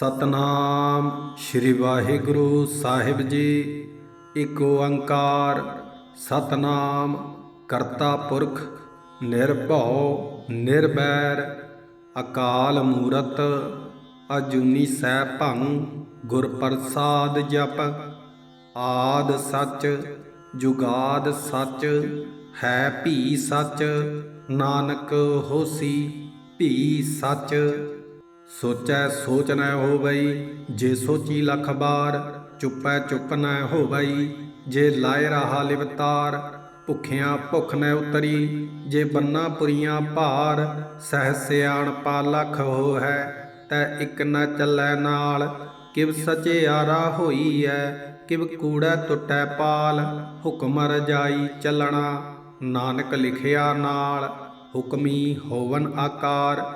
ਸਤਨਾਮ। ਸ੍ਰੀ ਵਾਹਿਗੁਰੂ ਸਾਹਿਬ ਜੀ, ਇਕ ਓੰਕਾਰ। ਸਤਨਾਮ, ਕਰਤਾ ਪੁਰਖ, ਨਿਰਭਉ, ਨਿਰਵੈਰ, ਅਕਾਲ ਮੂਰਤ, ਅਜੂਨੀ ਸੈ ਭੰ ਗੁਰ ਪ੍ਰਸਾਦ ਜਪ। ਆਦ ਸੱਚ, ਜੁਗਾਦ ਸੱਚ, ਹੈ ਭੀ ਸੱਚ, ਨਾਨਕ ਹੋਸੀ ਭੀ ਸੱਚ। ਸੋਚੈ ਸੋਚ ਨਾ ਹੋਵਈ, ਜੇ ਸੋਚੀ ਲੱਖ ਬਾਰ, ਚੁੱਪੈ ਚੁੱਪ ਨਾ ਹੋਵਈ, ਜੇ ਲਾਇ ਰਹਾ ਲਿਵਤਾਰ ਭੁਖਿਆਂ ਭੁਖ ਨਾ ਉਤਰੀ, ਜੇ ਬੰਨਾ ਪੁਰੀਆਂ ਭਾਰ, ਸਹਿ ਸਿਆਣ ਪਾ ਲਖ ਹੋ ਹੈ ਤੈ ਇਕ ਨਾ ਚੱਲੈ ਨਾਲ, ਕਿਵ ਸਚਿਆਰਾ ਹੋਈ ਐ ਕਿਵ ਕੂੜੈ ਟੁੱਟੈ ਪਾਲ, ਹੁਕਮ ਰਜਾਈ ਚੱਲਣਾ, ਨਾਨਕ ਲਿਖਿਆ ਨਾਲ, ਹੁਕਮੀ ਹੋਵਨ ਆਕਾਰ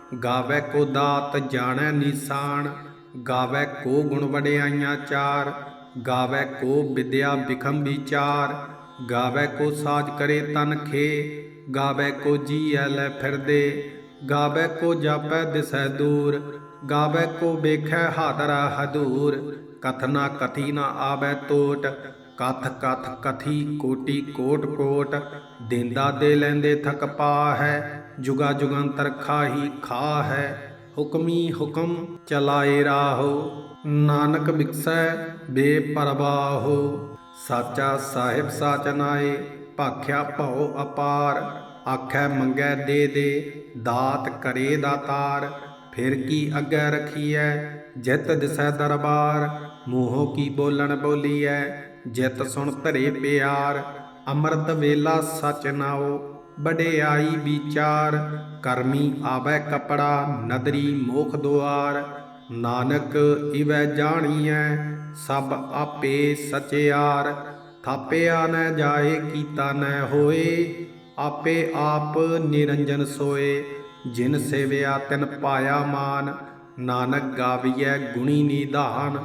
ਗਾਵੇ ਕੋ ਦਾਤ ਜਾਣੈ ਨੀਸਾਨ, ਗਾਵੇ ਕੋ ਗੁਣ ਵਡਿਆਈਆਂ ਚਾਰ, ਗਾਵੇ ਕੋ ਵਿਦਿਆ ਬਿਖਮ ਵਿਚਾਰ, ਗਾਵੇ ਕੋ ਸਾਜ ਕਰੇ ਤਨ ਖੇ, ਗਾਵੇ ਕੋ ਜੀਐ ਲੈ ਫਿਰਦੇ, ਗਾਵੇ ਕੋ ਜਾਪੈ ਦਿਸੈ ਦੂਰ, ਗਾਵੇ ਕੋ ਵੇਖੈ ਹਾਦਰਾ ਹਦੂਰ ਕਥਨਾ ਕਥੀ ਨਾ ਆਵੈ ਤੋਟ, ਕਥ ਕਥ ਕਥੀ ਕੋਟੀ ਕੋਟ ਕੋਟ, ਦੇਂਦਾ ਦੇ ਲੈਂਦੇ ਥਕ ਪਾ ਹੈ ਜੁਗਾ ਜੁਗੰਤਰ ਖਾਹੀ ਖਾ ਹੈ। ਹੁਕਮੀ ਹੁਕਮ ਚਲਾਏ ਰਾਹੋ। ਨਾਨਕ ਬਿਕਸੈ ਬੇਪਰਵਾਹੋ। ਸਾਚਾ ਸਾਹਿਬ ਸਾਚਨਾਏ ਭਾਖਿਆ ਭਉ ਅਪਾਰ। ਆਖੈ ਮੰਗੈ ਦੇ ਦੇ, ਦਾਤ ਕਰੇ ਦਾਤਾਰ ਫਿਰ ਕੀ ਅੱਗੇ ਰਖੀਐ, ਜਿਤ ਦਿਸੈ ਦਰਬਾਰ। ਮੂੰਹੋਂ ਕੀ ਬੋਲਣ ਬੋਲੀਐ, ਜਿਤ ਸੁਣ ਧਰੇ ਪਿਆਰ। ਅੰਮ੍ਰਿਤ ਵੇਲਾ ਸਚ ਨਾਓ। ਵਡਿਆਈ ਵਿਚਾਰ, ਕਰਮੀ ਆਵੈ ਕਪੜਾ, ਨਦਰੀ ਮੋਖ ਦੁਆਰ। ਨਾਨਕ ਇਵੈ ਜਾਣੀਐ, ਸਭ ਆਪੇ ਸਚਿਆਰ। ਥਾਪਿਆ ਨ ਜਾਏ ਕੀਤਾ ਨ ਹੋਏ, ਆਪੇ ਆਪ ਨਿਰੰਜਨ ਸੋਏ। ਜਿਨ ਸੇਵਿਆ ਤਿਨ ਪਾਇਆ ਮਾਨ, ਨਾਨਕ ਗਾਵੀਐ ਗੁਣੀ ਨੀਧਾਨ।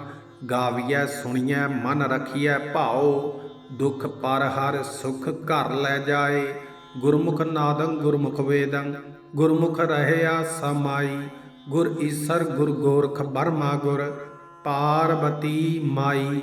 ਗਾਵੀਐ ਸੁਣੀਐ ਮਨ ਰਖੀਐ ਭਾਉ, ਦੁਖ ਪਰ ਹਰ ਸੁਖ ਘਰ ਲੈ ਜਾਏ। ਗੁਰਮੁਖ ਨਾਦੰ ਗੁਰਮੁਖ ਵੇਦੰ, ਗੁਰਮੁਖ ਰਹਿਆ ਸਮਾਈ, ਗੁਰ ਈਸਰ ਗੁਰ ਗੋਰਖ ਬਰਮਾ ਗੁਰ, ਪਾਰਬਤੀ ਮਾਈ।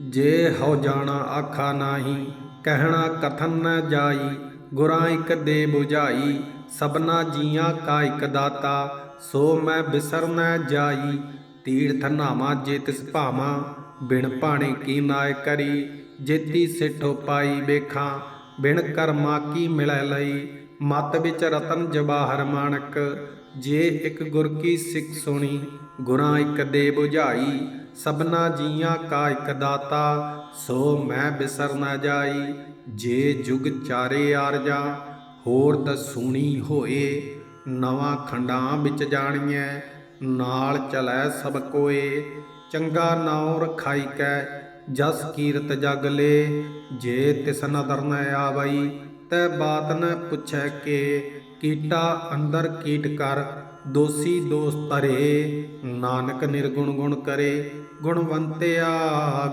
ਜੇ ਹੋ ਜਾਣਾ ਆਖਾ ਨਾਹੀ, ਕਹਿਣਾ ਕਥਨ ਨ ਜਾਈ, ਗੁਰਾਂ ਇਕ ਦੇ 부ਝਾਈ ਸਭਨਾ ਜੀਆਂ ਕਾ ਇਕ ਦਾਤਾ, ਸੋ ਮੈਂ ਬਿਸਰ ਨ ਜਾਈ। ਤੀਰਥ ਨਾਮਾ ਜੇ ਤਿਸ ਭਾਵਾਂ, ਬਿਨ ਭਾਣੇ ਕੀ ਨਾਇ ਕਰੀ, ਜੇਤੀ ਸਿੱਠੋ ਪਾਈ ਵੇਖਾਂ। ਬਿਨ ਕਰਮਾ ਕੀ ਮਿਲੈ ਲਈ, ਮਤ ਵਿੱਚ ਰਤਨ ਜਵਾਹਰ ਮਾਣਕ। ਜੇ ਇੱਕ ਗੁਰ ਕੀ ਸਿੱਖ ਸੁਣੀ, ਗੁਰਾਂ ਇੱਕ ਦੇ 부ਝਾਈ ਸਭਨਾ ਜੀਆਂ ਕਾ ਇੱਕ ਦਾਤਾ, ਸੋ ਮੈਂ ਬਿਸਰ ਨਾ ਜਾਈ। ਜੇ ਜੁਗ ਚਾਰੇ ਆਰਜਾ, ਹੋਰ ਦਸੂਣੀ ਹੋਏ, ਨਵਾਂ ਖੰਡਾਂ ਵਿੱਚ ਜਾਣੀਐ, ਨਾਲ ਚਲੈ ਸਭ ਕੋਏ। ਚੰਗਾ ਨਾਉ ਰਖਾਈ ਕੈ ਜਸ ਕੀਰਤ ਜਗ ਲੇ, ਜੇ ਤਿਸ ਨਦਰ ਨ ਆਵਈ, ਤੈ ਬਾਤ ਨ ਪੁੱਛੈ ਕੇ, ਕੀਟਾ ਅੰਦਰ ਕੀਟ ਕਰ, ਦੋਸੀ ਦੋਸ ਤਰੇ ਨਾਨਕ ਨਿਰਗੁਣ ਗੁਣ ਕਰੇ ਗੁਣਵੰਤਿਆ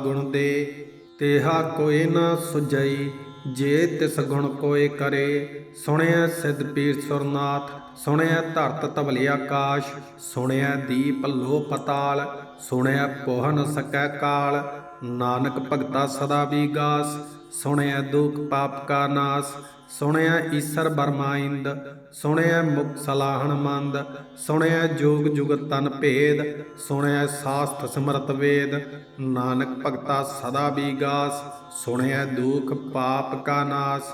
ਗੁਣ ਦੇ, ਤੇਹਾ ਕੋਈ ਨਾ ਸੁਜਈ ਜੇ ਤਿਸ ਗੁਣ ਕੋਏ ਕਰੇ ਸੁਣਿਆ ਸਿੱਧ ਪੀਰ ਸੁਰਨਾਥ ਸੁਣਿਆ ਧਰਤ ਤਵਲੀ ਆਕਾਸ਼ ਸੁਣਿਆ ਦੀਪ ਲੋ ਪਤਾਲ ਸੁਣਿਆ ਪੋਹ ਸਕੈ ਕਾਲ ਨਾਨਕ ਭਗਤਾ ਸਦਾ ਵਿਗਾਸ ਸੁਣਿਆ ਦੁਖ ਪਾਪ ਕਾ ਨਾਸ ਸੁਣਿਆ ਈਸਰ ਬਰਮਾਇੰਦ ਸੁਣਿਆ ਮੁਕ ਸਲਾਹਣ ਮੰਦ ਸੁਣਿਆ ਜੋਗ ਜੁਗਤ ਤਨ ਭੇਦ ਸੁਣਿਆ ਸਾਸਤ ਸਮਰਤ ਵੇਦ, ਨਾਨਕ ਭਗਤਾ ਸਦਾ ਵਿਗਾਸ ਸੁਣਿਆ ਦੁਖ ਪਾਪ ਕਾ ਨਾਸ।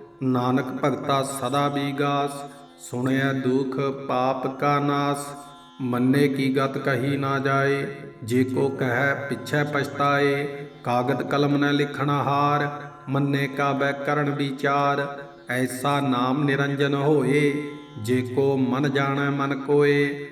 ਨਾਨਕ ਭਗਤਾ ਸਦਾ ਬੀਗਾਸ ਸੁਣਿਆ ਦੁਖ ਪਾਪ ਕਾ ਨਾਸ। ਮੰਨੇ ਕੀ ਗਤ ਕਹੀ ਨਾ ਜਾਏ, ਜੇ ਕੋ ਕਹੈ ਪਿਛੈ ਪਛਤਾਏ। ਕਾਗਦ ਕਲਮ ਨ ਲਿਖਣਾ ਹਾਰ, ਮੰਨੇ ਕਾ ਬੈ ਕਰਨ ਵਿਚਾਰ। ਐਸਾ ਨਾਮ ਨਿਰੰਜਨ ਹੋਏ, ਜੇ ਕੋ ਮਨ ਜਾਣੈ ਮਨ ਕੋਏ।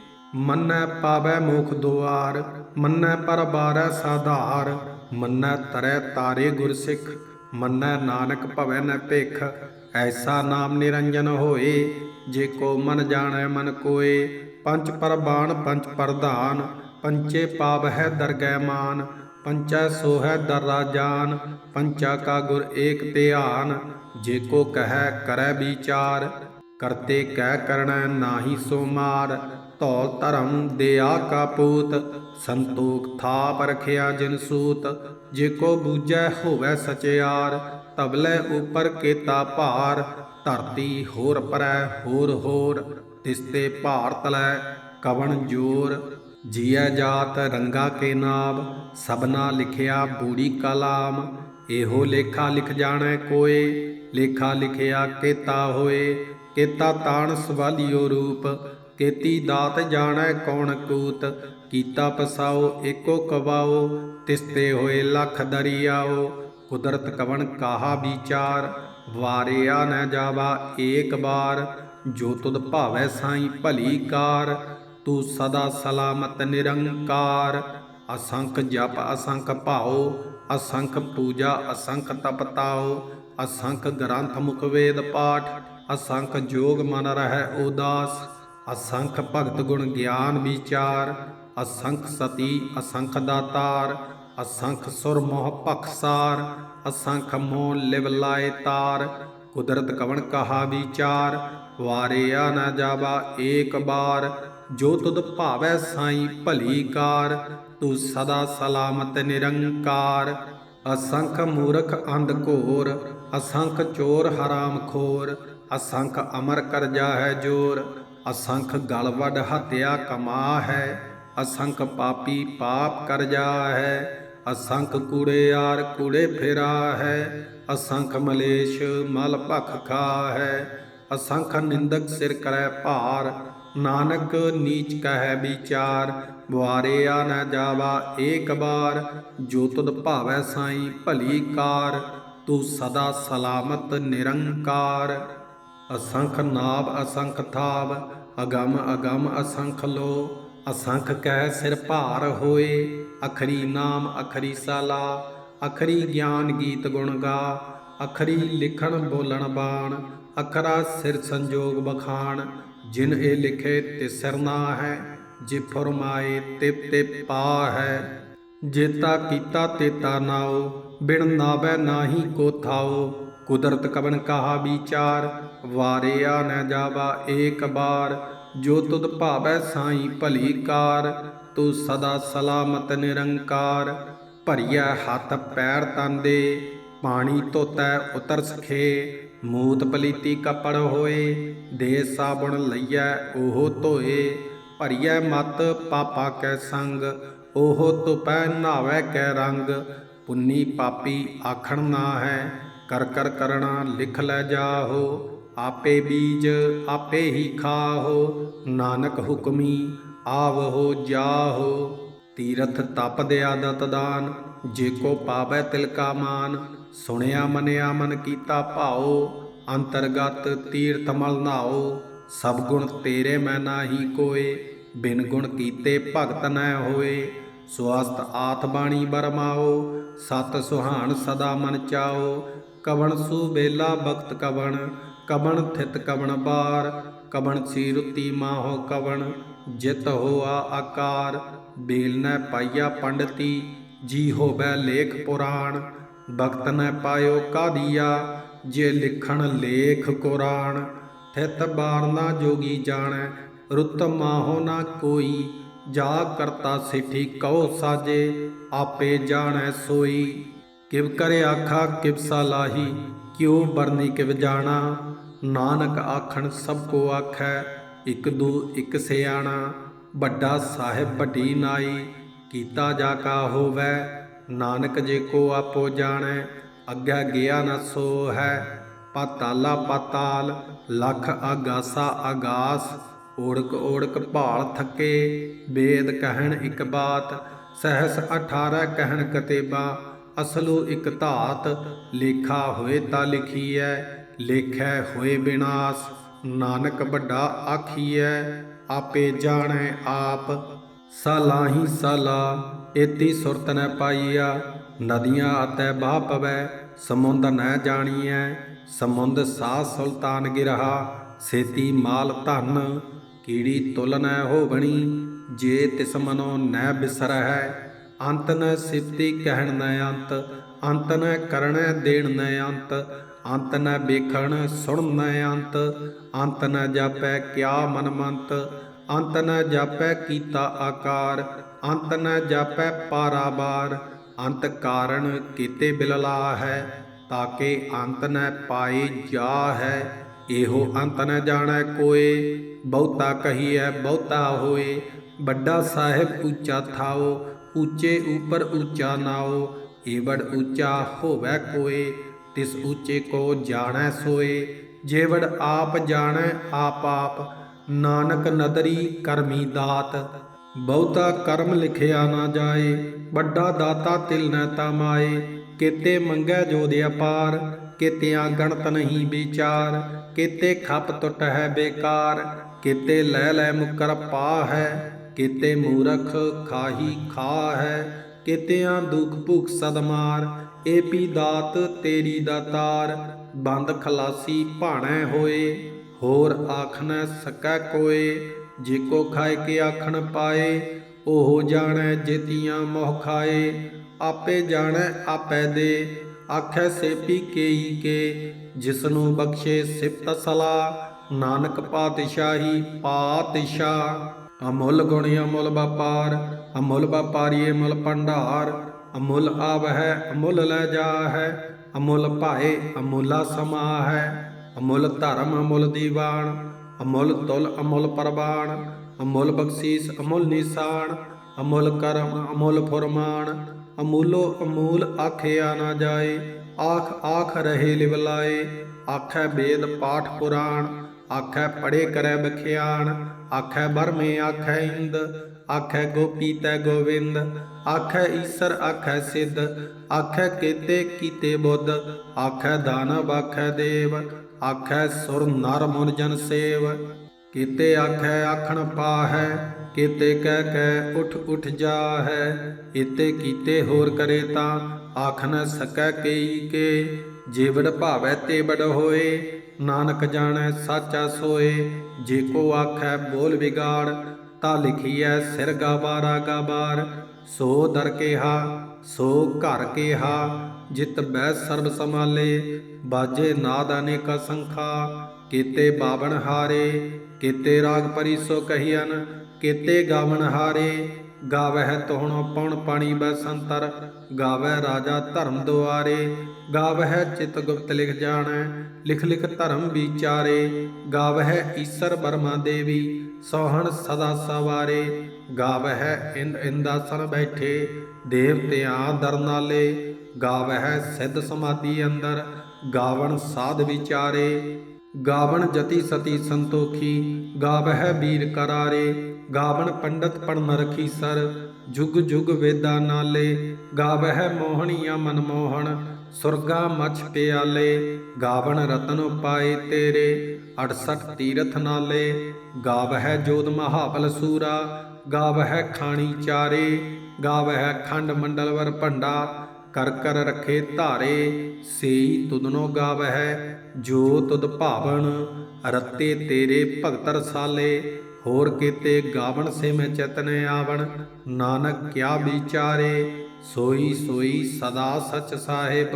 ਮੰਨੈ ਪਾਵੈ ਮੁਖ ਦੁਆਰ, ਮੰਨੈ ਪਰ ਬਾਰੈ ਸਾਧਾਰ, ਮੰਨੈ ਤਰੈ ਤਾਰੇ ਗੁਰ ਸਿੱਖ, ਮੰਨੈ ਨਾਨਕ ਭਵੈ ਨ ਭਿਖ। ਐਸਾ ਨਾਮ ਨਿਰੰਜਨ ਹੋਏ, ਜੇ ਕੋ ਮਨ ਜਾਣੈ ਮਨ ਕੋਏ। ਪੰਚ ਪਰਬਾਣ ਪੰਚ ਪ੍ਰਧਾਨ, ਪੰਚੇ ਪਾਵ ਹੈ ਦਰਗਹਿ ਮਾਨ। ਪੰਚੈ ਸੋਹੈ ਦਰਰਾ ਰਾਜਾਨ ਪੰਚਾ ਕਾ ਗੁਰ ਏਕ ਧਿਆਨ। ਜੇ ਕੋ ਕਹੈ ਕਰੈ ਵਿਚਾਰ, ਕਰਤੇ ਕਹਿ ਕਰਣੈ ਨਾਹੀ ਸੋ ਮਾਰ। ਧੌਲ ਧਰਮ ਦਿਆ ਕਾ ਪੂਤ, ਸੰਤੋਖ ਥਾਪ ਰਖਿਆ ਜਿਨ ਸੂਤ। ਜੇ ਕੋ ਬੂਝੈ ਹੋਵੈ ਸਚਿਆਰ, ਤਬਲੇ ਉਪਰ ਕੇਤਾ ਭਾਰ। ਧਰਤੀ ਹੋਰ ਪਰੈ, ਹੋਰ ਹੋਰ, ਤਿਸਤੇ ਭਾਰ ਤਲੈ ਕਵਣ ਜੋਰ। ਜੀਐ ਜਾਤ ਰੰਗਾ ਕੇ ਨਾਮ ਸਬਨਾ ਲਿਖਿਆ ਬੂੜੀ ਕਲਾਮ। ਇਹੋ ਲੇਖਾ ਲਿਖ ਜਾਣੈ ਕੋਏ, ਲੇਖਾ ਲਿਖਿਆ ਕੇਤਾ ਹੋਏ। ਕੇਤਾ ਤਾਣ ਸਵਾਲਿਓ ਰੂਪ ਕੇਤੀ ਦਾਤ ਜਾਣੈ ਕੌਣ ਕੂਤ, ਕੀਤਾ ਪਸਾਓ ਏਕੋ ਕਵਾਓ, ਤਿਸਤੇ ਹੋਏ ਲੱਖ ਦਰਿਆਓ। ਕੁਦਰਤ ਕਵਣ ਕਾਹਾ ਵਿਚਾਰ, ਵਾਰਿਆ ਨ ਜਾਵਾ ਏਕ ਬਾਰ। ਜੋ ਤੁਧ ਭਾਵੈ ਸਾਈ ਭਲੀ ਕਾਰ, ਤੂੰ ਸਦਾ ਸਲਾਮਤ ਨਿਰੰਕਾਰ। ਅਸੰਖ ਜਪ, ਅਸੰਖ ਭਾਉ, ਅਸੰਖ ਪੂਜਾ, ਅਸੰਖ ਤਪਤਾਉ ਅਸੰਖ ਗ੍ਰੰਥ ਮੁਖ ਵੇਦ ਪਾਠ, ਅਸੰਖ ਜੋਗ ਮਨ ਰਹਿ ਉਦਾਸ। ਅਸੰਖ ਭਗਤ ਗੁਣ ਗਿਆਨ ਵਿਚਾਰ, ਅਸੰਖ ਸਤੀ, ਅਸੰਖ ਦਾਤਾਰ, ਅਸੰਖ ਸੁਰ ਮੋਹ ਭਖਸਾਰ ਅਸੰਖ ਮੋਹ ਲਿਵ ਲਾਏ ਤਾਰ, ਕੁਦਰਤ ਕਵਣ ਕਹਾ ਵਿਚਾਰ, ਵਾਰਿਆ ਨਾ ਜਾਵਾ ਏਕ ਬਾਰ, ਜੋ ਤੁਧ ਭਾਵੈ ਸਾਈ ਭਲੀ ਕਾਰ, ਤੂੰ ਸਦਾ ਸਲਾਮਤ ਨਿਰੰਕਾਰ। ਅਸੰਖ ਮੂਰਖ ਅੰਧ ਘੋਰ, ਅਸੰਖ ਚੋਰ ਹਰਾਮ ਖੋਰ, ਅਸੰਖ ਅਮਰ ਕਰਜਾ ਹੈ ਜੋਰ। ਅਸੰਖ ਗਲ ਹਤਿਆ ਕਮਾ ਹੈ, ਅਸੰਖ ਪਾਪੀ ਪਾਪ ਕਰ ਜਾ ਹੈ, ਅਸੰਖ ਕੂੜੇਆਰ ਕੂੜੇ ਫੇਰਾ ਹੈ, ਅਸੰਖ ਮਲੇਸ਼ ਮਲ ਭਖ ਖਾ ਹੈ, ਅਸੰਖ ਨਿੰਦਕ ਸਿਰ ਕਰੈ ਭਾਰ, ਨਾਨਕ ਨੀਚ ਕਹੈ ਵਿਚਾਰ ਵਾਰਿਆ ਨ ਜਾਵਾ ਏਕ ਬਾਰ, ਜੋ ਤੁਧ ਭਾਵੈ ਸਾਈ ਭਲੀ ਕਾਰ, ਤੂੰ ਸਦਾ ਸਲਾਮਤ ਨਿਰੰਕਾਰ। ਅਸੰਖ ਨਾਭ ਅਸੰਖ ਥਾਵ, ਅਗਮ ਅਗਮ ਅਸੰਖ ਲੋ, ਅਸੰਖ ਕਹਿ ਸਿਰ ਭਾਰ ਹੋਏ, ਅਖਰੀ ਨਾਮ ਅਖਰੀ ਸਾਲਾ, ਅਖਰੀ ਗਿਆਨ ਗੀਤ ਗੁਣ ਗਾ, ਅਖਰੀ ਲਿਖਣ ਬੋਲਣ ਬਾਣ, ਅਖਰਾ ਸਿਰ ਸੰਜੋਗ ਬਖਾਣ, ਜਿਨ ਇਹ ਲਿਖੇ ਤੇ ਸਰਨਾ ਹੈ ਜੇ ਫਰਮਾਏ ਤੇ ਤੇ ਪਾ ਹੈ ਜੇਤਾ ਕੀਤਾ ਤੇਤਾ ਨਾਓ, ਬਿਨ ਨਾਵੈ ਨਾਹੀ ਕੋ ਥਾਓ ਕੁਦਰਤ ਕਵਨ ਕਹਾ ਵਿਚਾਰ? ਵਾਰਿਆ ਨ ਜਾਵਾ ਏਕ ਬਾਰ, ਜੋ ਤੁਧ ਭਾਵੈ ਸਾਈ ਭਲੀ ਕਾਰ, ਤੂੰ ਸਦਾ ਸਲਾਮਤ ਨਿਰੰਕਾਰ। ਭਰੀਐ ਹੱਥ ਪੈਰ ਤਨ ਪਾਣੀ ਧੋਤੈ ਉਤਰ ਸਖੇ ਮੂਤ ਪਲੀਤੀ ਕਪੜ ਹੋਏ, ਦੇ ਸਾਬਣ ਲਈਐ ਉਹ ਧੋਏ। ਭਰੀਐ ਮਤ ਪਾਪਾ ਕੈ ਸੰਗ, ਉਹ ਤੁਪੈ ਨਾਵੈ ਕੈ ਰੰਗ। ਪੁੰਨੀ ਪਾਪੀ ਆਖਣ ਨਾ ਹੈ ਕਰ ਕਰ ਕਰਣਾ ਲਿਖ ਲੈ ਜਾਹੋ, ਆਪੇ ਬੀਜ ਆਪੇ ਹੀ ਖਾਹੋ, ਨਾਨਕ ਹੁਕਮੀ ਆਵਹੋ ਜਾਹੋ। ਤੀਰਥ ਤਪ ਦਿਆਦਤ ਦਾਨ, ਜੇ ਕੋ ਪਾਵੈ ਤਿਲ ਕਾ ਮਾਨ, ਸੁਣਿਆ ਮਨਿਆ ਮਨ ਕੀਤਾ ਭਾਉ, ਅੰਤਰਗਤ ਤੀਰਥ ਮਲ ਨਾਓ ਸਭ ਗੁਣ ਤੇਰੇ ਮੈਂ ਨਾਹੀ ਕੋਏ, ਬਿਨ ਗੁਣ ਕੀਤੇ ਭਗਤ ਨੈ ਹੋਏ। ਸਵਸਤ ਆਤ ਬਾਣੀ ਬਰਮਾਓ ਸਤ ਸੁਹਾਣ ਸਦਾ ਮਨ ਚਾਓ ਕਵਣ ਸੂ ਬੇਲਾ ਬਖਤ ਕਵਣ ਕਵਣ ਥਿਤ ਕਵਣ ਬਾਰ, ਕਵਣ ਸੀ ਸੀਰੁਤੀ ਮਾਹੋ ਕਵਣ, ਜਿਤ ਹੋਆ ਆਕਾਰ, ਬੇਲ ਨੈ ਪਾਈਆ ਪੰਡਤੀ, ਜੀ ਹੋਵੈ ਲੇਖ ਪੁਰਾਣ, ਬਖਤ ਨ ਪਾਇਓ ਕਾਦੀਆ, ਜੇ ਲਿਖਣ ਲੇਖ ਕੁਰਾਨ ਥਿਤ ਬਾਰ ਨਾ ਜੋਗੀ ਜਾਣੈ, ਰੁੱਤ ਮਾਹੋ ਨਾ ਕੋਈ, ਜਾ ਕਰਤਾ ਸਿੱਠੀ ਕਉ ਸਾਜੇ, ਆਪੇ ਜਾਣੈ ਸੋਈ। ਕਿਵ ਕਰੇ ਆਖਾ, ਕਿਵ ਸਲਾਹੀ ਕਿਉ ਬਰਨੀ ਕਿਵ ਜਾਣਾ? ਨਾਨਕ ਆਖਣ, ਸਭ ਕੋ ਆਖੈ, ਇਕ ਦੂ ਇਕ ਸਿਆਣਾ ਵੱਡਾ ਸਾਹਿਬ ਵੱਡੀ ਨਾਈ, ਕੀਤਾ ਜਾ ਕਾ ਹੋਵੈ। ਨਾਨਕ ਜੇ ਕੋ ਆਪੋ ਜਾਣੈ, ਅੱਗੇ ਗਿਆ ਨ ਸੋ ਹੈ ਪਾਤਾਲਾ ਪਾਤਾਲ, ਲਖ ਆਗਾਸਾ ਆਗਾਸ। ਓੜਕ ਓੜਕ ਭਾਲ ਥੱਕੇ, ਵੇਦ ਕਹਿਣ ਇੱਕ ਬਾਤ। ਸਹਸ 18 ਕਹਿਣ ਕਤੇਬਾ। ਅਸਲੂ ਇਕ ਧਾਤ, ਲੇਖਾ ਹੋਏ ਤਾਂ ਲਿਖੀਐ, ਲੇਖੈ ਹੋਏ ਬਿਨਾਸ਼, ਨਾਨਕ ਵੱਡਾ ਆਖੀਐ, ਆਪੇ ਜਾਣੈ ਆਪ ਸਾਲਾਹੀ ਸਾਲਾ, ਏਤੀ ਸੁਰਤ ਨ ਪਾਈਆ, ਨਦੀਆਂ ਅਤੈ ਬਾਹ ਪਵੈ, ਸਮੁੰਦ ਨ ਜਾਣੀਐ, ਸਮੁੰਦ ਸਾ ਸੁਲਤਾਨ ਗਿਰਹਾ, ਸੇਤੀ ਮਾਲ ਧਨ, ਕੀੜੀ ਤੁਲ ਨ ਹੋਵਣੀ, ਜੇ ਤਿਸ ਮਨੋ ਨ ਬਿਸਰਹਿ ਅੰਤ ਨ ਸਿਫਤੀ ਕਹਿਣ ਨ ਅੰਤ ਅੰਤ ਨ ਕਰਣੈ ਦੇਣ ਨ ਅੰਤ ਅੰਤ ਨ ਵੇਖਣ ਸੁਣ ਨ ਅੰਤ ਅੰਤ ਨ ਜਾਪੈ ਕਿਆ ਮਨ ਮੰਤ, ਅੰਤ ਨ ਜਾਪੈ ਕੀਤਾ ਆਕਾਰ, ਅੰਤ ਨ ਜਾਪੈ ਪਾਰਾਬਾਰ ਅੰਤ ਕਾਰਨ ਕੀਤੇ ਬਿਲਲਾ ਹੈ, ਤਾਕੇ ਅੰਤ ਨ ਪਾਏ ਜਾ ਹੈ, ਇਹੋ ਅੰਤ ਨ ਜਾਣੈ ਕੋਏ, ਬਹੁਤਾ ਕਹੀਐ ਬਹੁਤਾ ਹੋਏ, ਵੱਡਾ ਸਾਹਿਬ ਉੱਚਾ ਥਾਓ ਉੱਚੇ ਉਪਰ ਉੱਚਾ ਨਾਓ, ਏਵੜ ਉੱਚਾ ਹੋਵੈ ਕੋਏ, ਤਿਸ ਉੱਚੇ ਕੋ ਜਾਣੈ ਸੋਏ। ਜੇਵੜ ਆਪ ਜਾਣੈ ਆਪ ਆਪ, ਨਾਨਕ ਨਦਰੀ ਕਰਮੀ ਦਾਤ। ਬਹੁਤਾ ਕਰਮ ਲਿਖਿਆ ਨਾ ਜਾਏ, ਵੱਡਾ ਦਾਤਾ ਤਿਲ ਨ ਤਮਾਏ। ਕਿਤੇ ਮੰਗੈ ਜੋਦ ਅਪਾਰ, ਕਿਤਿਆਂ ਗਣਤ ਨਹੀਂ ਵਿਚਾਰ। ਕਿਤੇ ਖੱਪ ਟੁੱਟ ਹੈ ਬੇਕਾਰ, ਕਿਤੇ ਲੈ ਲੈ ਮੁਕਰ ਪਾ ਹੈ। ਕਿਤੇ ਮੂਰਖ ਖਾਹੀ ਖਾ ਹੈ, ਕਿਤਿਆਂ ਦੁਖ ਭੁਖ ਸਦਮਾਰ ਏ ਪੀ ਦਾਤ ਤੇਰੀ ਦਾਤਾਰ ਬੰਦ ਖਲਾਸੀ ਭਾਣੈ ਹੋਏ। ਹੋਰ ਆਖ ਸਕੈ ਕੋਏ, ਜੇ ਕੋ ਖਾਏ ਕੇ ਆਖਣ ਪਾਏ। ਉਹ ਜਾਣੈ ਜਿਤੀਆਂ ਮੋਹ ਖਾਏ, ਆਪੇ ਜਾਣੈ ਆਪੈ ਦੇ। ਆਖੈ ਸੇਪੀ ਕੇਈ ਕੇ, ਜਿਸਨੂੰ ਬਖਸ਼ੇ ਸਿਫਤ ਸਲਾ ਨਾਨਕ ਪਾਤਸ਼ਾਹੀ ਪਾਤਸ਼ਾਹ। ਅਮੁੱਲ ਗੁਣੀ ਅਮੁੱਲ ਵਪਾਰ, ਅਮੁੱਲ ਵਪਾਰੀ ਅਮੁੱਲ ਭੰਡਾਰ, ਅਮੁੱਲ ਆਵ ਹੈ ਅਮੁੱਲ ਲੈ ਜਾ ਹੈ ਅਮੁੱਲ ਭਾਏ ਅਮੁੱਲਾ ਸਮਾ ਹੈ ਅਮੁੱਲ ਧਰਮ ਅਮੁੱਲ ਦੀਵਾਨ, ਅਮੁੱਲ ਤੁਲ ਅਮੁੱਲ ਪਰਬਾਨ ਅਮੁੱਲ ਬਖਸ਼ੀਸ ਅਮੁੱਲ ਨਿਸ਼ਾਨ, ਅਮੁੱਲ ਕਰਮ ਅਮੁੱਲ ਫੁਰਮਾਨ, ਅਮੂਲੋ ਅਮੂਲ ਆਖਿਆ ਨਾ ਜਾਏ, ਆਖ ਆਖ ਰਹੇ ਲਿਵਲਾਏ ਆਖੈ ਵੇਦ ਪਾਠ ਪੁਰਾਣ, ਆਖੈ ਪੜੇ ਕਰੈ ਬਖਿਆਣ ਆਖੈ ਬਰਮੇ, ਆਖੈ ਇੰਦ, ਆਖੈ ਗੋਪੀ ਤੈ ਗੋਵਿੰਦ, ਆਖੈ ਈਸਰ, ਆਖੈ ਸਿੱਧ, ਆਖੈ ਕੀਤੇ ਕੀਤੇ ਬੁੱਧ, ਆਖੈ ਦਾਨਵ, ਆਖੈ ਦੇਵ, ਆਖੈ ਸੁਰ ਨਰ ਮੁਨ ਜਨ ਸੇਵ। ਕੀਤੇ ਆਖੈ ਆਖਣ ਪਾਹੈ, ਕੀਤੇ ਕਹਿ ਕਹਿ ਉਠ ਉਠ ਜਾਹੈ ਇਤੇ ਕੀਤੇ ਹੋਰ ਕਰੇ ਤਾਂ ਆਖ ਨ ਸਕੈ ਕਈ ਕੇ। ਜੀਵੜ ਭਾਵੈ ਤੇ ਬੜ ਹੋਏ, ਨਾਨਕ ਜਾਣੈ ਸਾਚਾ ਸੋਏ ਜੇ ਕੋ ਆਖੈ ਬੋਲ ਵਿਗਾੜ, ਤਾ ਲਿਖੀਐ ਸਿਰ ਗਾਬਾਰਾ ਗਾਬਾਰ ਸੋ ਦਰ ਕੇਹਾ, ਸੋ ਘਰ ਕੇਹਾ, ਜਿਤ ਬੈ ਸਰਬ ਸਮਾਲੇ ਬਾਜੇ ਨਾਦ ਅਨੇਕ ਸੰਖਾ, ਕੀਤੇ ਬਾਵਨ ਹਾਰੇ। ਕੀਤੇ ਰਾਗ ਪਰੀ ਸੋ ਕਹੀਨ ਕੀਤੇ ਗਾਵਨ ਹਾਰੇ। ਗਾਵਹਿ ਤੋਹਣੋ ਪਉਣ ਪਾਣੀ ਬਸੰਤਰ ਗਾਵਹਿ ਰਾਜਾ ਧਰਮ ਦੁਆਰੇ, ਗਾਵਹਿ ਚਿਤ ਗੁਪਤ ਲਿਖ ਜਾਣੈ, ਲਿਖ ਲਿਖ ਧਰਮ ਵਿਚਾਰੇ, ਗਾਵਹਿ ਈਸਰ ਬਰਮਾ ਦੇਵੀ, ਸੋਹਣ ਸਦਾ ਸਵਾਰੇ, ਗਾਵਹਿ ਇੰਦ ਇੰਦਾਸਨ ਬੈਠੇ ਦੇਵਤਿਆਂ ਦਰਨਾਲੇ ਗਾਵਹਿ ਸਿੱਧ ਸਮਾਧੀ ਅੰਦਰ, ਗਾਵਣ ਸਾਧ ਵਿਚਾਰੇ ਗਾਵਣ ਜਤੀ ਸਤੀ ਸੰਤੋਖੀ, ਗਾਵਹਿ ਵੀਰ ਕਰਾਰੇ, ਗਾਵਣ ਪੰਡਤ ਪੜਨ ਰਖੀ ਸਰ, ਜੁਗ ਜੁਗ ਵੇਦਾ ਨਾਲੇ, ਗਾਵਹਿ ਮੋਹਣੀਆਂ ਮਨਮੋਹਣ ਸੁਰਗਾ ਮਛ ਪਿਆਲੇ, ਗਾਵਣ ਰਤਨ ਪਾਏ ਤੇਰੇ 68 ਤੀਰਥ ਨਾਲੇ, ਗਾਵਹਿ ਜੋਤ ਮਹਾਬਲ ਸੂਰਾ, ਗਾਵਹਿ ਖਾਣੀ ਚਾਰੇ, ਗਾਵਹਿ ਖੰਡ ਮੰਡਲ ਵਰ ਭੰਡਾ ਕਰ ਕਰ ਰਖੇ ਧਾਰੇ, ਸੇਈ ਤੁਧਨੋ ਗਾਵਹਿ, ਜੋ ਤੁਦ ਭਾਵਨ ਰਤੇ ਤੇਰੇ ਭਗਤ ਰਸਾਲੇ, ਹੋਰ ਕੀਤੇ ਗਾਵਣ ਸੇ ਮੈਂ ਚਤਨ ਆਵਣ, ਨਾਨਕ ਕਿਆ ਵਿਚਾਰੇ, ਸੋਈ ਸੋਈ ਸਦਾ ਸਚ ਸਾਹਿਬ,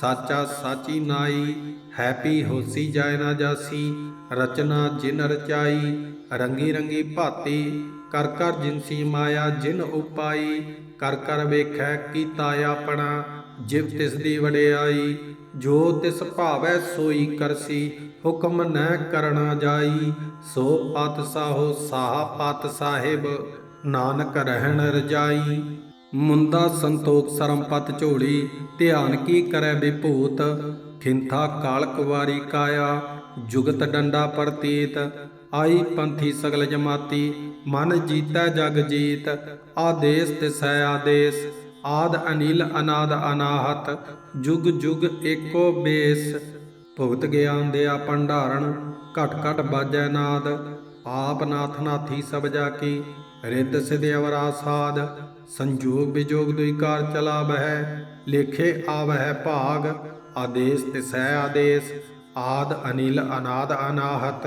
ਸਾਚਾ ਸਾਚੀ ਨਾਈ, ਹੈਪੀ ਹੋਸੀ ਜਾਇ ਨਾ ਜਾਸੀ, ਰਚਨਾ ਜਿਨ ਰਚਾਈ, ਰੰਗੀ ਰੰਗੀ ਭਾਤੀ ਕਰ ਕਰ ਜਿਨਸੀ ਮਾਇਆ, ਜਿਨ ਉਪਾਈ, ਕਰ ਕਰ ਵੇਖੈ ਕੀਤਾ ਆਪਣਾ, ਜਿਵ ਤਿਸ ਦੀ ਵਡਿਆਈ, ਜੋ ਤਿਸ ਭਾਵੈ ਸੋਈ ਕਰਸੀ, ਹੁਕਮ ਨ ਕਰਣਾ ਜਾਈ, ਸੋ ਪਤ ਸਾਹੋ ਸਾਹ ਪਤ ਸਾਹਿਬ, ਨਾਨਕ ਰਹਿਣ ਰਜਾਈ। ਮੁੰਦਾ ਸੰਤੋਖ ਸਰਮਪਤ ਝੋਲੀ, ਧਿਆਨ ਕੀ ਕਰੈ ਵਿਭੂਤ, ਖਿੰਥਾ ਕਾਲਕ ਵਾਰੀ ਕਾਇਆ, ਜੁਗਤ ਡੰਡਾ ਪ੍ਰਤੀਤ ਆਈ ਪੰਥੀ ਸਗਲ ਜਮਾਤੀ, ਮਨ ਜੀਤੈ ਜਗ ਜੀਤ, ਆਦੇਸ ਤਿਸੈ ਆਦੇਸ, ਆਦ ਅਨਿਲ ਅਨਾਦ ਅਨਾਹਤ, ਜੁਗ ਜੁਗ ਏਕੋ ਬੇਸ। ਭੁਗਤ ਗਿਆਨ ਦੇ ਆ ਭੰਡਾਰਨ ਘਟ ਘਟ ਬਾਜੈ ਨਾਦ, ਆਪ ਨਾਥ ਨਾਥੀ ਸਭ ਜਾ ਕੀ, ਰਿੱਧ ਸਿਧ ਅਵਰਾ ਸਾਧ ਸੰਜੋਗ ਵਿਜੋਗ ਦੁਇ ਕਾਰ ਚਲਾ ਬਹਿ, ਲੇਖੇ ਆਵਹਿ ਭਾਗ, ਆਦੇਸ ਤਿਸੈ ਆਦੇਸ, ਆਦ ਅਨਿਲ ਅਨਾਦ ਅਨਾਹਤ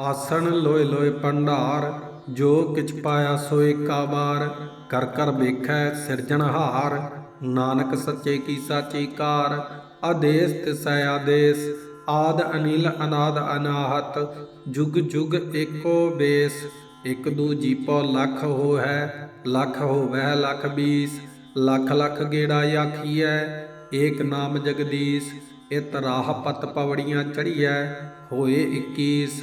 ਆਸਣ ਲੋਏ ਲੋਏ ਭੰਡਾਰ, ਜੋ ਕਿਛ ਪਾਇਆ ਸੋ ਏਕਾ ਵਾਰ। ਕਰ ਕਰ ਵੇਖੈ ਸਿਰਜਣਹਾਰ ਨਾਨਕ ਸੱਚੇ ਕੀ ਸਾਚੀ ਕਾਰ। ਆਦੇਸ ਤਿਸੈ ਆਦੇਸ, ਆਦ ਅਨਿਲ ਅਨਾਦ ਅਨਾਹਤ। ਜੁਗ ਜੁਗ ਏਕੋ ਬੇਸ, ਇਕ ਦੂ ਜੀਪੋ ਲੱਖ ਹੋ ਹੈ ਲੱਖ ਹੋਵੈ ਲੱਖ ਬੀਸ। ਲੱਖ ਲੱਖ ਗੇੜਾ ਆਖੀਐ, ਏਕ ਨਾਮ ਜਗਦੀਸ਼। ਇਤ ਰਾਹ ਪਤ ਪਵੜੀਆਂ ਚੜੀਐ ਹੋਏ 21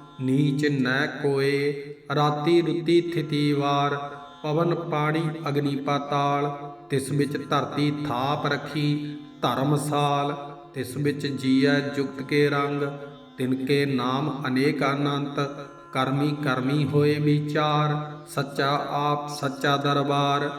ਨੀਚ ਨੈ ਕੋਏ, ਰਾਤੀ ਰੁਤੀ ਥਿਤੀ ਵਾਰ, ਪਵਨ ਪਾਣੀ ਅਗਨੀ ਪਾਤਾਲ, ਤਿਸ ਵਿੱਚ ਧਰਤੀ ਥਾਪ ਰੱਖੀ ਧਰਮਸਾਲ ਤਿਸ ਵਿੱਚ ਜੀਐ ਜੁਗਤ ਕੇ ਰੰਗ, ਤਿਨ ਕੇ ਨਾਮ ਅਨੇਕ ਅਨੰਤ, ਕਰਮੀ ਕਰਮੀ ਹੋਏ ਵਿਚਾਰ, ਸੱਚਾ ਆਪ ਸੱਚਾ ਦਰਬਾਰ,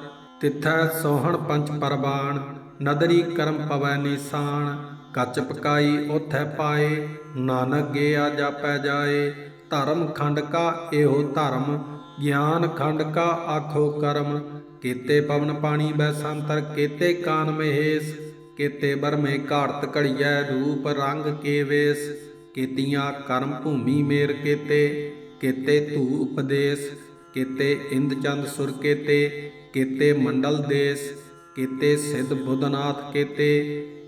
ਤਿਥੈ ਸੋਹਣ ਪੰਚ ਪਰਬਾਨ ਨਦਰੀ ਕਰਮ ਪਵੈ ਨਿਸ਼ਾਨ, ਕੱਚ ਪਕਾਈ ਉਥੈ ਪਾਏ, ਨਾਨਕ ਗਿਆ ਜਾਪੈ ਜਾਏ ਧਰਮ ਖੰਡ ਕਾ ਇਹੋ ਧਰਮ, ਗਿਆਨ ਖੰਡ ਕਾ ਆਖੋ ਕਰਮ। ਕੀਤੇ ਪਵਨ ਪਾਣੀ ਬੈ ਸੰਤਰ ਕੀਤੇ ਕਾਨ ਮਹੇਸ਼। ਕੀਤੇ ਬਰਮੇ ਘਾੜਤ ਘੜੀਐ ਰੂਪ ਰੰਗ ਕੇ ਵੇਸ। ਕੀਤੀਆਂ ਕਰਮ ਭੂਮੀ ਮੇਰ ਕੀਤੇ ਕੀਤੇ ਧੂ ਉਪਦੇਸ਼। ਕੀਤੇ ਇੰਦ ਚੰਦ ਸੁਰ ਕੀਤੇ ਕੀਤੇ ਮੰਡਲ ਦੇਸ। ਕੀਤੇ ਸਿੱਧ ਬੁੱਧਨਾਥ ਕੀਤੇ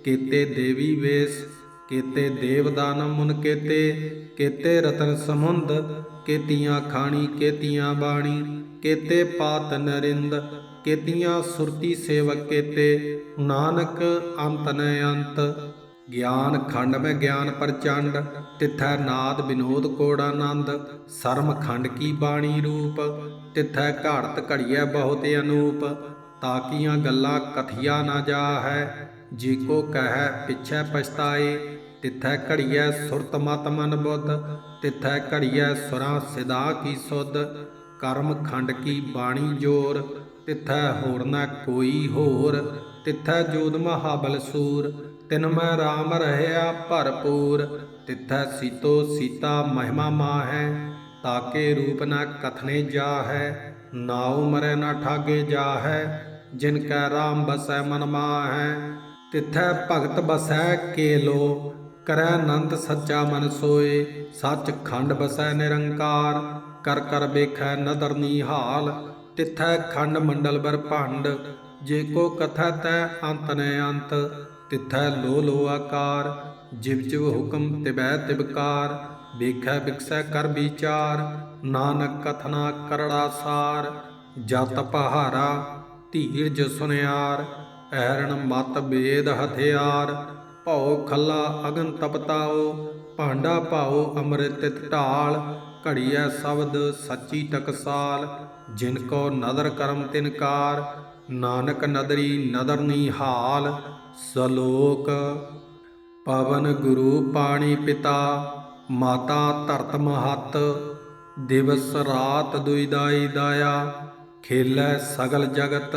ਕੀਤੇ ਦੇਵੀ ਵੇਸ। ਕੇਤੇ ਦੇਵਦਾਨਮ ਮੁਨ ਕੇਤੇ, ਕੀਤੇ ਰਤਨ ਸਮੁੰਦ, ਕੇਤੀਆਂ ਖਾਣੀ, ਕੇਤੀਆਂ ਬਾਣੀ, ਕੀਤੇ ਪਾਤ ਨਰਿੰਦ, ਕੇਤੀਆਂ ਸੁਰਤੀ ਸੇਵਕ ਕੇਤੇ, ਨਾਨਕ ਅੰਤ ਨ ਅੰਤ। ਗਿਆਨ ਖੰਡ ਮੈਂ ਗਿਆਨ ਪ੍ਰਚੰਡ, ਤਿਥੈ ਨਾਦ ਬਿਨੋਦ ਕੋੜ ਆਨੰਦ। ਸਰਮ ਖੰਡ ਕੀ ਬਾਣੀ ਰੂਪ, ਤਿਥੈ ਘਾੜਤ ਘੜੀਐ ਬਹੁਤ ਅਨੂਪ। ਤਾਕੀਆਂ ਗੱਲਾਂ ਕਥਿਆ ਨਾ ਜਾ ਹੈ ਜੀ ਕੋ ਕਹੈ ਪਿਛੈ ਪਛਤਾਏ ਤਿਥੈ ਘੜੀਐ ਸੁਰਤ ਮਤ ਮਨ ਬੁੱਧ, ਤਿਥੈ ਘੜੀਐ ਸੁਰਾਂ ਸਿਦਾ ਕੀ ਸੁਧ, ਕਰਮ ਖੰਡ ਕੀ ਬਾਣੀ ਜੋਰ, ਤਿਥੈ ਹੋਰ ਨਾ ਕੋਈ ਹੋਰ, ਤਿਥੈ ਜੋਦ ਮਹਾਬਲ ਸੂਰ, ਤਿਨ ਮੈਂ RAM ਰਹਿਆ ਭਰਪੂਰ, ਤਿਥੈ ਸੀਤੋ ਸੀਤਾ ਮਹਿਮਾ ਮਾਹੈ, ਤਾਕੇ ਰੂਪ ਨਾ ਕਥਨੇ ਜਾ ਹੈ ਨਾਉ ਮਰੈ ਨਾ ਠਾਗੇ ਜਾ ਹੈ ਜਿਨ ਕੈ RAM ਬਸੈ ਮਨ ਮਾਹੈ ਤਿਥੈ ਭਗਤ ਬਸੈ ਕੇਲੋ, ਕਰੈ ਅਨੰਦ ਸੱਚਾ ਮਨ ਸੋਏ, ਸੱਚ ਖੰਡ ਬਸੈ ਨਿਰੰਕਾਰ, ਕਰ ਕਰ ਵੇਖੈ ਨਦਰ ਨਿਹਾਲ ਤਿਥੈ ਖੰਡ ਮੰਡਲ ਬਰ ਭੰਡ, ਜੇ ਕੋ ਕਥਾ ਤੈ ਅੰਤ ਨ ਅੰਤ, ਤਿਥੈ ਲੋ ਲੋ ਆਕਾਰ, ਜਿਵ ਜਿਵ ਹੁਕਮ ਤਿਬੈ ਤਿਬਕਾਰ ਵੇਖੈ ਵਿਕਸੈ ਕਰ ਵਿਚਾਰ, ਨਾਨਕ ਕਥਨਾ ਕਰੜਾ ਸਾਰ ਜਤ ਪਹਾਰਾ ਧੀਰਜ ਸੁਨਿਆਰ। ਐਰਣ ਮਤ ਬੇਦ ਹਥਿਆਰ, ਭਉ ਖੱਲਾ ਅਗਨ ਤਪਤਾਓ, ਭਾਂਡਾ ਭਾਉ ਅੰਮ੍ਰਿਤ ਢਾਲ, ਘੜੀਐ ਸ਼ਬਦ ਸੱਚੀ ਟਕਸਾਲ, ਜਿਨ ਕੋ ਨਦਰ ਕਰਮ ਤਿਨਕਾਰ ਨਾਨਕ ਨਦਰੀ ਨਦਰ ਨਿਹਾਲ ਸਲੋਕ। ਪਵਨ ਗੁਰੂ ਪਾਣੀ ਪਿਤਾ, ਮਾਤਾ ਧਰਤ ਮਹਤ, ਦਿਵਸ ਰਾਤ ਦੁਇਦਾਈ ਦਾਇਆ, ਖੇਲੈ ਸਗਲ ਜਗਤ